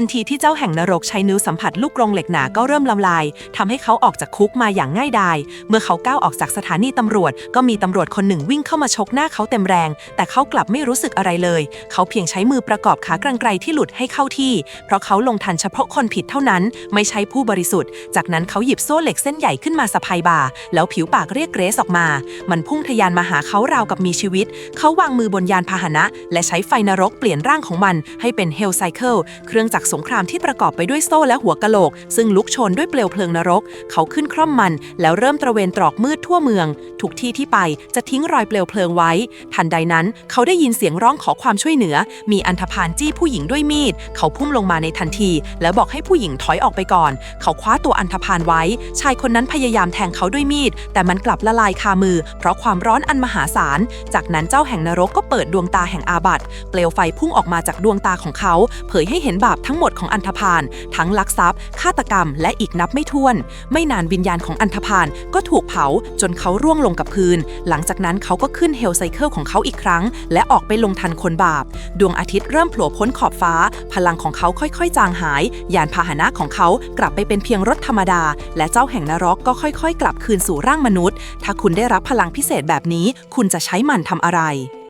ทันทีที่เจ้าแห่งนรกใช้นิ้วสัมผัสลูกกรงเหล็กหนาก็เริ่มลำลายทำให้เขาออกจากคุกมาอย่างง่ายดาย เมื่อเขาก้าวออกจากสถานีตำรวจ ก็มีตำรวจคนหนึ่งวิ่งเข้ามาชกหน้าเขาเต็มแรง แต่เขากลับไม่รู้สึกอะไรเลย เขาเพียงใช้มือประกอบขากรรไกรที่หลุดให้เข้าที่ เพราะเขาลงทันเฉพาะคนผิดเท่านั้น ไม่ใช่ผู้บริสุทธิ์ จากนั้นเขาหยิบโซ่เหล็กเส้นใหญ่ขึ้นมาสะพายบ่า แล้วผิวปากเรียกเกรซออกมา มันพุ่งทะยานมาหาเขาราวกับมีชีวิต เขาวางมือบนยานพาหนะ และใช้ไฟนรกเปลี่ยนร่างของมัน ให้เป็นเฮลไซเคิลเครื่องจักรสงครามที่ประกอบไปด้วยโซ่และหัวกะโหลก ซึ่งลุกโชนด้วยเปลวเพลิงนรก เขาขึ้นคร่อมมัน แล้วเริ่มตระเวนตรอกมืดทั่วเมือง ทุกที่ที่ไปจะทิ้งรอยเปลวเพลิงไว้ ทันใดนั้น เขาได้ยินเสียงร้องขอความช่วยเหลือ มีอันธพาลจี้ผู้หญิงด้วยมีด เขาพุ่งลงมาในทันที แล้วบอกให้ผู้หญิงถอยออกไปก่อน เขาคว้าตัวอันธพาลไว้ ชายคนนั้นพยายามแทงเขาด้วยมีด แต่มันกลับละลายคามือ เพราะความร้อนอันมหาศาล จากนั้นเจ้าแห่งนรกก็เปิดดวงตาแห่งอาบัตเปลวไฟพุ่งออกมาจากดวงตาของเขา เผยให้เห็นบาปทั้งหมดของอันธพาลทั้งลักทรัพย์ ฆาตกรรม และอีกนับไม่ถ้วน ไม่นานวิญญาณของอันธพาลก็ถูกเผาจนเขาร่วงลงกับพื้น หลังจากนั้นเขาก็ขึ้นเฮลไซเคิลของเขาอีกครั้ง และออกไปลงทันคนบาป ดวงอาทิตย์เริ่มโผล่พ้นขอบฟ้า พลังของเขาค่อยๆ จางหาย ยานพาหนะของเขากลับไปเป็นเพียงรถธรรมดา และเจ้าแห่งนรกก็ค่อยๆ กลับคืนสู่ร่างมนุษย์ ถ้าคุณได้รับพลังพิเศษแบบนี้ คุณจะใช้มันทำอะไร